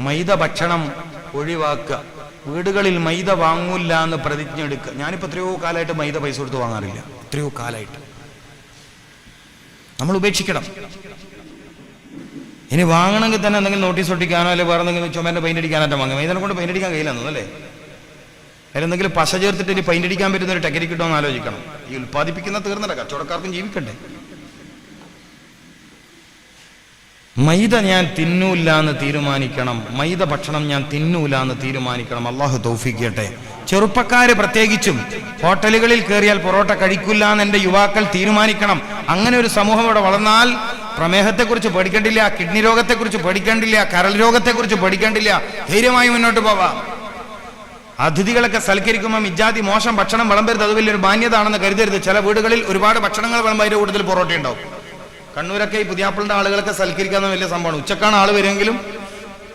മൈദ ഭക്ഷണം ഒഴിവാക്കുക. വീടുകളിൽ മൈദ വാങ്ങൂല്ല എന്ന് പ്രതിജ്ഞ എടുക്കുക. ഞാനിപ്പോൾ എത്രയോ കാലമായിട്ട് മൈദ പൈസ കൊടുത്ത് വാങ്ങാറില്ല. എത്രയോ കാലമായിട്ട്. നമ്മൾ ഉപേക്ഷിക്കണം. ഇനി വാങ്ങണമെങ്കിൽ തന്നെ എന്തെങ്കിലും നോട്ടീസ് ഒട്ടിക്കാനോ അല്ലെങ്കിൽ വേറെ എന്തെങ്കിലും ചുമേന്റെ പെയിന്റ് അടിക്കാനായിട്ട് വാങ്ങും മൈദനെ കൊണ്ട് പെയിന്റ് അടിക്കാൻ കഴിയില്ലെന്നു അല്ലേ അതിലെന്തെങ്കിലും പശ ചേർത്തിട്ട് ഇനി പെയിന്റ് അടിക്കാൻ പറ്റുന്ന ഒരു ടെക്നിക്ക് എന്ന് ആലോചിക്കണം. ഈ ഉൽപ്പാദിപ്പിക്കുന്ന തീർന്നില്ല. കച്ചവടക്കാർക്കും ജീവിക്കണ്ടേ? മൈദ ഞാൻ തിന്നൂല്ല എന്ന് തീരുമാനിക്കണം. മൈദ ഭക്ഷണം ഞാൻ തിന്നൂല എന്ന് തീരുമാനിക്കണം. അള്ളാഹു തൗഫിക്കട്ടെ ചെറുപ്പക്കാര് പ്രത്യേകിച്ചും ഹോട്ടലുകളിൽ കയറിയാൽ പൊറോട്ട കഴിക്കില്ല എന്ന് എന്റെ യുവാക്കൾ തീരുമാനിക്കണം. അങ്ങനെ ഒരു സമൂഹം ഇവിടെ വളർന്നാൽ പ്രമേഹത്തെക്കുറിച്ച് പഠിക്കണ്ടില്ല കിഡ്നി രോഗത്തെക്കുറിച്ച് പഠിക്കണ്ടില്ല കരൾ രോഗത്തെക്കുറിച്ച് പഠിക്കണ്ടില്ല ധൈര്യമായി മുന്നോട്ട് പോവാം. അതിഥികളൊക്കെ സൽക്കരിക്കുമ്പോൾ ഇജാതി മോശം ഭക്ഷണം വിളമ്പരുത്. അത് വലിയൊരു മാന്യതാണെന്ന് കരുതരുത്. ചില വീടുകളിൽ ഒരുപാട് ഭക്ഷണങ്ങൾ വിളമ്പ്. അതിന്റെ കൂടുതൽ പൊറോട്ട ഉണ്ടാവും. കണ്ണൂരൊക്കെ ഈ പുതിയാപ്പിളിന്റെ ആളുകളൊക്കെ സൽക്കരിക്കാവുന്ന വലിയ സംഭവമാണ്. ഉച്ചക്കാണ് ആൾ വരുമെങ്കിലും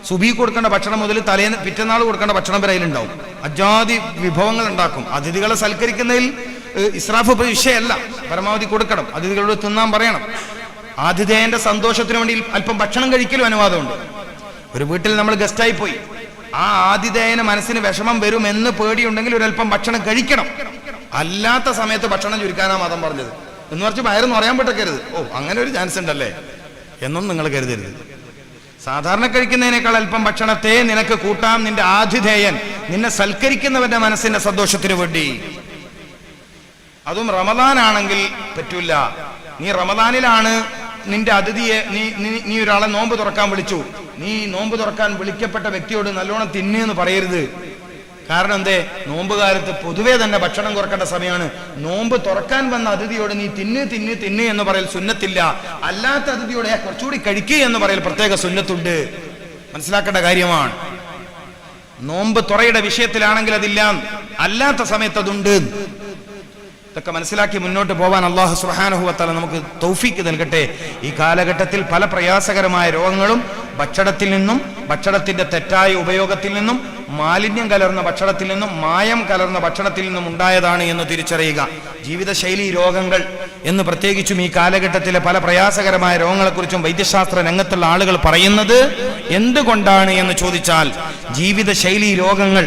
സുബി കൊടുക്കേണ്ട ഭക്ഷണം മുതൽ തലേന്ന് പിറ്റന്നാൾ കൊടുക്കേണ്ട ഭക്ഷണം വരെ അതിലുണ്ടാവും. അജാതി വിഭവങ്ങൾ ഉണ്ടാക്കും. അതിഥികളെ സൽക്കരിക്കുന്നതിൽ ഇസ്രാഫ് വിഷയമല്ല. പരമാവധി കൊടുക്കണം. അതിഥികളോട് തിന്നാൻ പറയണം. ആതിഥേയന്റെ സന്തോഷത്തിന് വേണ്ടി അല്പം ഭക്ഷണം കഴിക്കലും അനുവാദമുണ്ട്. ഒരു വീട്ടിൽ നമ്മൾ ഗസ്റ്റായി പോയി. ആ ആതിഥേയന് മനസ്സിന് വിഷമം വരുമെന്ന് പേടിയുണ്ടെങ്കിൽ ഒരല്പം ഭക്ഷണം കഴിക്കണം. അല്ലാത്ത സമയത്ത് ഭക്ഷണം ചുരുക്കാനാ മതം പറഞ്ഞത്. എന്ന് പറഞ്ഞ് വയറൊന്നും അറിയാൻ പറ്റക്കരുത്. ഓ അങ്ങനെ ഒരു ചാൻസ് ഉണ്ടല്ലേ? എന്നും നിങ്ങൾ കരുതരുത്. സാധാരണ കഴിക്കുന്നതിനേക്കാൾ അല്പം ഭക്ഷണത്തെ നിനക്ക് കൂട്ടാം നിന്റെ ആതിഥേയൻ. നിന്നെ സൽക്കരിക്കുന്നവന്റെ മനസ്സിന്റെ സന്തോഷത്തിന് വേണ്ടി. അതും റമദാൻ ആണെങ്കിൽ പറ്റൂല. നീ റമദാനിലാണ് നിന്റെ അതിഥിയെ നീ- നീ ഒരാളെ നോമ്പ് തുറക്കാൻ വിളിച്ചു. നീ നോമ്പ് തുറക്കാൻ വിളിക്കപ്പെട്ട വ്യക്തിയോട് നല്ലോണം തിന്നെന്ന് പറയരുത്. കാരണം എന്തേ? നോമ്പ് കാലത്ത് പൊതുവേ തന്നെ ഭക്ഷണം കുറക്കേണ്ട സമയമാണ്. നോമ്പ് തുറക്കാൻ വന്ന അതിഥിയോട് നീ തിന്ന് തിന്ന് തിന്ന് എന്ന് പറയൽ സുന്നത്തില്ല. അല്ലാത്ത അതിഥിയോട് "ഏ, കുറച്ചുകൂടി കഴിക്കുക എന്ന് പറയൽ പ്രത്യേക സുന്നത്തുണ്ട്. മനസ്സിലാക്കേണ്ട കാര്യമാണ്. നോമ്പ് തുറയുടെ വിഷയത്തിലാണെങ്കിൽ അതില്ല. അല്ലാത്ത സമയത്ത് അതുണ്ട്. ഇതൊക്കെ മനസ്സിലാക്കി മുന്നോട്ട് പോവാൻ അള്ളാഹു സുഹാനുഹുവത്തല നമുക്ക് തൗഫീക്ക് നൽകട്ടെ. ഈ കാലഘട്ടത്തിൽ പല പ്രയാസകരമായ രോഗങ്ങളും ഭക്ഷണത്തിൽ നിന്നും ഭക്ഷണത്തിന്റെ തെറ്റായ ഉപയോഗത്തിൽ നിന്നും മാലിന്യം കലർന്ന ഭക്ഷണത്തിൽ നിന്നും മായം കലർന്ന ഭക്ഷണത്തിൽ നിന്നും ഉണ്ടായതാണ് എന്ന് തിരിച്ചറിയുക. ജീവിതശൈലി രോഗങ്ങൾ എന്ന് പ്രത്യേകിച്ചും ഈ കാലഘട്ടത്തിലെ പല പ്രയാസകരമായ രോഗങ്ങളെക്കുറിച്ചും വൈദ്യശാസ്ത്ര രംഗത്തുള്ള ആളുകൾ പറയുന്നത് എന്തുകൊണ്ടാണ് എന്ന് ചോദിച്ചാൽ ജീവിതശൈലി രോഗങ്ങൾ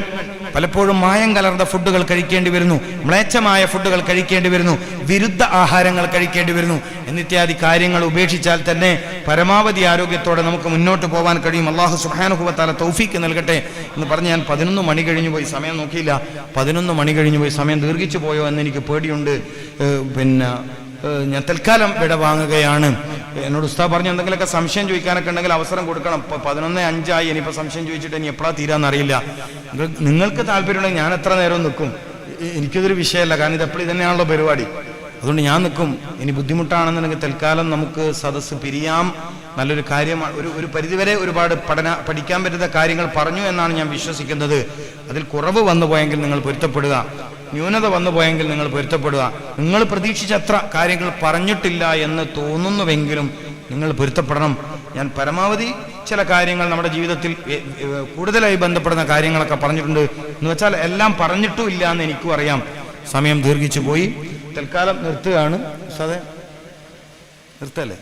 പലപ്പോഴും മായം കലർന്ന ഫുഡുകൾ കഴിക്കേണ്ടി വരുന്നു. മ്ലേച്ഛമായ ഫുഡുകൾ കഴിക്കേണ്ടി വരുന്നു. വിരുദ്ധ ആഹാരങ്ങൾ കഴിക്കേണ്ടി വരുന്നു. എന്നിത്യാദി കാര്യങ്ങൾ ഉപേക്ഷിച്ചാൽ തന്നെ പരമാവധി ആരോഗ്യത്തോടെ നമുക്ക് മുന്നോട്ട് പോകാൻ കഴിയും. അള്ളാഹു സുഹാനുഭവത്താല തൗഫീക്ക് നൽകട്ടെ എന്ന് പറഞ്ഞ് ഞാൻ പതിനൊന്ന് മണി കഴിഞ്ഞു പോയി. സമയം നോക്കിയില്ല. പതിനൊന്ന് മണി കഴിഞ്ഞു പോയി. സമയം ദീർഘിച്ചു പോയോ എന്ന് എനിക്ക് പേടിയുണ്ട്. പിന്നെ ഞാൻ തൽക്കാലം വിട വാങ്ങുകയാണ്. എന്നോട് ഉസ്താ പറഞ്ഞു എന്തെങ്കിലുമൊക്കെ സംശയം ചോദിക്കാനൊക്കെ ഉണ്ടെങ്കിൽ അവസരം കൊടുക്കണം. ഇപ്പൊ പതിനൊന്ന് അഞ്ചായി. ഇനിയിപ്പോൾ സംശയം ചോദിച്ചിട്ട് ഇനി എപ്പോഴാ തീരാന്നറിയില്ല നിങ്ങൾക്ക് താല്പര്യമുണ്ടെങ്കിൽ ഞാൻ എത്ര നേരം നിൽക്കും. എനിക്കിതൊരു വിഷയമല്ല. കാരണം ഇത് എപ്പോഴും തന്നെയാണല്ലോ പരിപാടി. അതുകൊണ്ട് ഞാൻ നിൽക്കും. ഇനി ബുദ്ധിമുട്ടാണെന്നുണ്ടെങ്കിൽ തൽക്കാലം നമുക്ക് സദസ്സ് പിരിയാം. നല്ലൊരു കാര്യമാണ് ഒരു ഒരു പരിധിവരെ ഒരുപാട് പഠന പഠിക്കാൻ പറ്റുന്ന കാര്യങ്ങൾ പറഞ്ഞു എന്നാണ് ഞാൻ വിശ്വസിക്കുന്നത്. അതിൽ കുറവ് വന്നു പോയെങ്കിൽ നിങ്ങൾ പൊരുത്തപ്പെടുക. ന്യൂനത വന്നു പോയെങ്കിൽ നിങ്ങൾ പൊരുത്തപ്പെടുക. നിങ്ങൾ പ്രതീക്ഷിച്ചത്ര കാര്യങ്ങൾ പറഞ്ഞിട്ടില്ല എന്ന് തോന്നുന്നുവെങ്കിലും നിങ്ങൾ പൊരുത്തപ്പെടണം. ഞാൻ പരമാവധി ചില കാര്യങ്ങൾ നമ്മുടെ ജീവിതത്തിൽ കൂടുതലായി ബന്ധപ്പെടുന്ന കാര്യങ്ങളൊക്കെ പറഞ്ഞിട്ടുണ്ട്. എന്ന് വെച്ചാൽ എല്ലാം പറഞ്ഞിട്ടും ഇല്ല എന്ന് എനിക്കും അറിയാം. സമയം ദീർഘിച്ചു പോയി. തൽക്കാലം നിർത്തുകയാണ്. സതെ നിർത്തല്ലേ?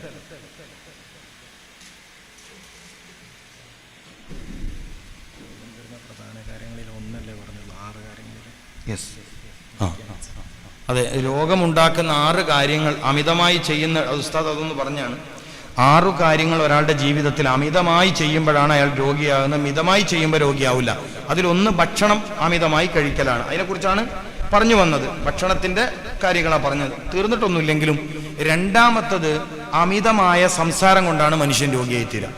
യെസ് ആ അതെ രോഗമുണ്ടാക്കുന്ന ആറ് കാര്യങ്ങൾ അമിതമായി ചെയ്യുന്ന ഉസ്താദ് അതൊന്ന് പറഞ്ഞാണ്. ആറു കാര്യങ്ങൾ ഒരാളുടെ ജീവിതത്തിൽ അമിതമായി ചെയ്യുമ്പോഴാണ് അയാൾ രോഗിയാകുന്നത്. മിതമായി ചെയ്യുമ്പോൾ രോഗിയാവില്ല. അതിലൊന്ന് ഭക്ഷണം അമിതമായി കഴിക്കലാണ്. അതിനെക്കുറിച്ചാണ് പറഞ്ഞു വന്നത്. ഭക്ഷണത്തിന്റെ കാര്യങ്ങളാണ് പറഞ്ഞത്. തീർന്നിട്ടൊന്നുമില്ലെങ്കിലും രണ്ടാമത്തത് അമിതമായ സംസാരം കൊണ്ടാണ് മനുഷ്യൻ രോഗിയായി തീരുക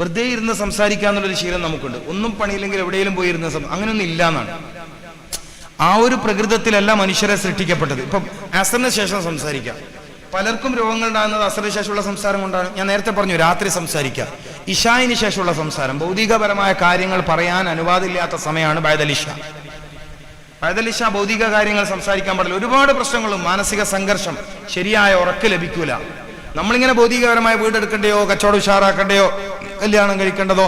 വെറുതെ ഇരുന്ന് സംസാരിക്കുക എന്നുള്ളൊരു ശീലം നമുക്കുണ്ട്. ഒന്നും പണിയില്ലെങ്കിൽ എവിടെയെങ്കിലും പോയി ഇരുന്ന് അങ്ങനെയൊന്നും ഇല്ല എന്നാണ് ആ ഒരു പ്രകൃതത്തിലല്ല മനുഷ്യരെ സൃഷ്ടിക്കപ്പെട്ടത്. ഇപ്പം അസറിന് ശേഷം സംസാരിക്കാം. പലർക്കും രോഗങ്ങൾ ഉണ്ടാകുന്നത് അസറിന് ശേഷമുള്ള സംസാരം കൊണ്ടാണ്. ഞാൻ നേരത്തെ പറഞ്ഞു രാത്രി സംസാരിക്കാം. ഇഷായിന് ശേഷമുള്ള സംസാരം. ഭൗതികപരമായ കാര്യങ്ങൾ പറയാൻ അനുവാദമില്ലാത്ത സമയമാണ് ബൈദലിഷ ബൈദലിഷ ഭൗതിക കാര്യങ്ങൾ സംസാരിക്കാൻ പാടില്ല. ഒരുപാട് പ്രശ്നങ്ങളും മാനസിക സംഘർഷം ശരിയായ ഉറക്ക് ലഭിക്കൂല. നമ്മളിങ്ങനെ ഭൗതികപരമായ വീടെടുക്കണ്ടയോ കച്ചവടം ഉഷാറാക്കണ്ടയോ കല്യാണം കഴിക്കേണ്ടതോ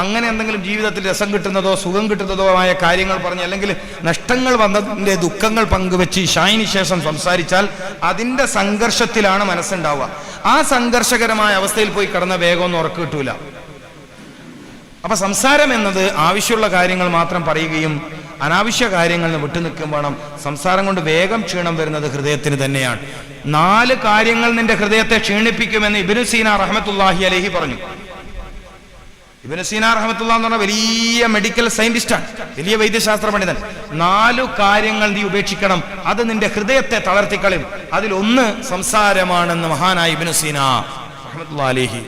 അങ്ങനെ എന്തെങ്കിലും ജീവിതത്തിൽ രസം കിട്ടുന്നതോ സുഖം കിട്ടുന്നതോ ആയ കാര്യങ്ങൾ പറഞ്ഞ് അല്ലെങ്കിൽ നഷ്ടങ്ങൾ വന്നതിന്റെ ദുഃഖങ്ങൾ പങ്കുവെച്ച് ഷായിന് ശേഷം സംസാരിച്ചാൽ അതിന്റെ സംഘർഷത്തിലാണ് മനസ്സുണ്ടാവുക. ആ സംഘർഷകരമായ അവസ്ഥയിൽ പോയി കിടന്ന വേഗമൊന്നും ഉറക്കു കിട്ടൂല. അപ്പൊ സംസാരം എന്നത് ആവശ്യമുള്ള കാര്യങ്ങൾ മാത്രം പറയുകയും അനാവശ്യ കാര്യങ്ങളിൽ നിന്ന് വേണം. സംസാരം കൊണ്ട് വേഗം ക്ഷീണം വരുന്നത് ഹൃദയത്തിന് തന്നെയാണ്. നാല് കാര്യങ്ങൾ നിന്റെ ഹൃദയത്തെ ക്ഷീണിപ്പിക്കുമെന്ന് ഇബിനു സീന റഹമത്തുല്ലാഹി അലഹി പറഞ്ഞു. ഇബിനു സീന റഹമത്തുള്ള എന്ന് പറഞ്ഞ വലിയ മെഡിക്കൽ സയന്റിസ്റ്റാണ് വലിയ വൈദ്യശാസ്ത്ര പണ്ഡിതൻ. നാലു കാര്യങ്ങൾ നീ ഉപേക്ഷിക്കണം. അത് നിന്റെ ഹൃദയത്തെ തളർത്തിക്കളയും. അതിൽ ഒന്ന് സംസാരമാണെന്ന് മഹാനായ ഇബിനു സീന റഹമത്തുള്ള അലേഹി.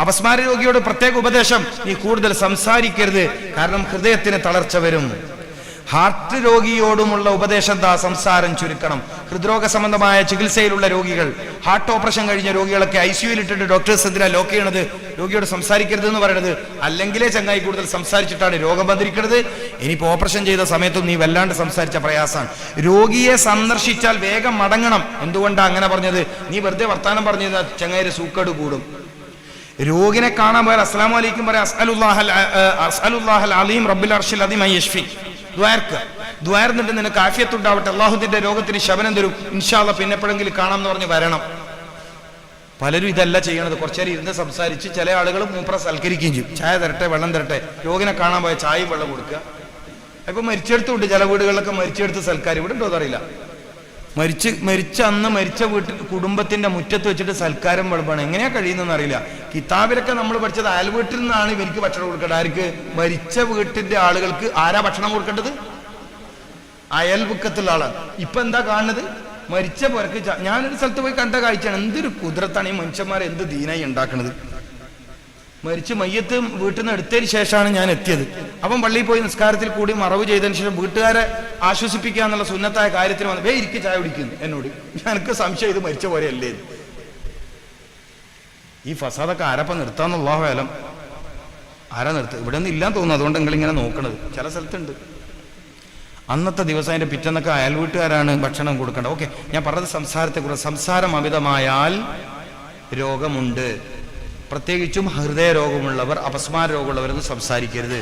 അപസ്മാര രോഗിയോട് പ്രത്യേക ഉപദേശം നീ കൂടുതൽ സംസാരിക്കരുത്. കാരണം ഹൃദയത്തിന് തളർച്ച വരും. ഹാർട്ട് രോഗിയോടുമുള്ള ഉപദേശം എന്താ സംസാരം ചുരുക്കണം. ഹൃദ്രോഗ സംബന്ധമായ ചികിത്സയിലുള്ള രോഗികൾ ഹാർട്ട് ഓപ്പറേഷൻ കഴിഞ്ഞ രോഗികളൊക്കെ ഐ സിയുയിൽ ഇട്ടിട്ട് ഡോക്ടേഴ്സ് എന്തിനാ ലോക്ക് ചെയ്യണത്? രോഗിയോട് സംസാരിക്കരുത് എന്ന് പറയണത്. അല്ലെങ്കിലേ ചങ്ങായി കൂടുതൽ സംസാരിച്ചിട്ടാണ് രോഗം വന്നിരിക്കുന്നത് ഇനിയിപ്പോൾ ഓപ്പറേഷൻ ചെയ്ത സമയത്തും നീ വല്ലാണ്ട് സംസാരിച്ച പ്രയാസമാണ് രോഗിയെ സന്ദർശിച്ചാൽ വേഗം മടങ്ങണം. എന്തുകൊണ്ടാണ് അങ്ങനെ പറഞ്ഞത്? നീ വെറുതെ വർത്താനം പറഞ്ഞത് ചങ്ങായിരെ സൂക്കേട് കൂടും. രോഗിനെ കാണാൻ പോയാൽ അസ്സലാമു അലൈക്കും പറയാം അസ്അലുല്ലാഹൽ അസ്അലുല്ലാഹൽ അലീം റബ്ബിൽ അർഷിൽ അദീം ഐ യഷ്ഫി ദ്വാർക്ക് ദ്വാർന്നിട്ട് നിനക്ക് ആഫിയത്തുണ്ടാവട്ടെ. അള്ളാഹുദിന്റെ രോഗത്തിന് ശബനം തരും. ഇൻഷാല്ല പിന്നെ എപ്പോഴെങ്കിലും കാണാം എന്ന് പറഞ്ഞ് വരണം. പലരും ഇതല്ല ചെയ്യണത്. കുറച്ചേരം ഇരുന്ന് സംസാരിച്ച് ചില ആളുകൾ മൂപ്പറ സൽക്കരിക്കുകയും ചെയ്യും. ചായ തരട്ടെ വെള്ളം തരട്ടെ. രോഗിനെ കാണാൻ പോയ ചായയും വെള്ളം കൊടുക്കുക. ഇപ്പൊ മരിച്ചെടുത്തുണ്ട്. ചില വീടുകളിലൊക്കെ മരിച്ചെടുത്ത് സൽക്കാരി ഇവിടെ ഉണ്ടോ അറിയില്ല. മരിച്ച് മരിച്ച അന്ന് മരിച്ച വീട്ടിൽ കുടുംബത്തിന്റെ മുറ്റത്ത് വെച്ചിട്ട് സൽക്കാരം വെളുപ്പാണ് എങ്ങനെയാ കഴിയുന്നതെന്ന് അറിയില്ല. കിതാബിലൊക്കെ നമ്മൾ പഠിച്ചത് അയൽ വീട്ടിൽ നിന്നാണ് ഇവർക്ക് ഭക്ഷണം കൊടുക്കേണ്ടത്. ആർക്ക്? മരിച്ച വീട്ടിന്റെ ആളുകൾക്ക് ആരാ ഭക്ഷണം കൊടുക്കേണ്ടത്? അയൽപക്കത്തുള്ള ആളാണ്. ഇപ്പൊ എന്താ കാണുന്നത്? മരിച്ച പുരക്ക് ഞാനൊരു സ്ഥലത്ത് പോയി കണ്ട കാഴ്ചയാണ്. എന്തൊരു കുതിരത്താണ് ഈ മനുഷ്യന്മാരെ എന്ത് ദീനായി ഉണ്ടാക്കണത്? മരിച്ച് മയ്യത്ത് വീട്ടിൽ നിന്ന് എടുത്തതിന് ശേഷമാണ് ഞാൻ എത്തിയത്. അപ്പം പള്ളിയിൽ പോയി നിസ്കാരത്തിൽ കൂടി മറവ് ചെയ്തതിന് ശേഷം വീട്ടുകാരെ ആശ്വസിപ്പിക്കുക എന്നുള്ള സുന്നത്തായ കാര്യത്തിന് വന്ന് വേ ഇരിക്കും ചായ കുടിക്കുന്നു എന്നോട്. എനിക്ക് സംശയം ഇത് മരിച്ച പോലെയല്ലേ ഈ ഫസാദൊക്കെ ആരപ്പം നിർത്താന്നുള്ള വേലം ആരാ നിർത്തുക ഇവിടെ നിന്ന് ഇല്ലാന്ന് തോന്നുന്നു. അതുകൊണ്ട് നിങ്ങൾ ഇങ്ങനെ നോക്കണത്. ചില സ്ഥലത്തുണ്ട്. അന്നത്തെ ദിവസം അതിന്റെ പിറ്റന്നൊക്കെ അയൽ വീട്ടുകാരാണ് ഭക്ഷണം കൊടുക്കേണ്ടത്. ഓക്കെ ഞാൻ പറഞ്ഞത് സംസാരത്തെക്കുറിച്ച്. സംസാരം അമിതമായാൽ രോഗമുണ്ട്. പ്രത്യേകിച്ചും ഹൃദയ രോഗമുള്ളവർ അപസ്മാര രോഗമുള്ളവരൊന്നും സംസാരിക്കരുത്.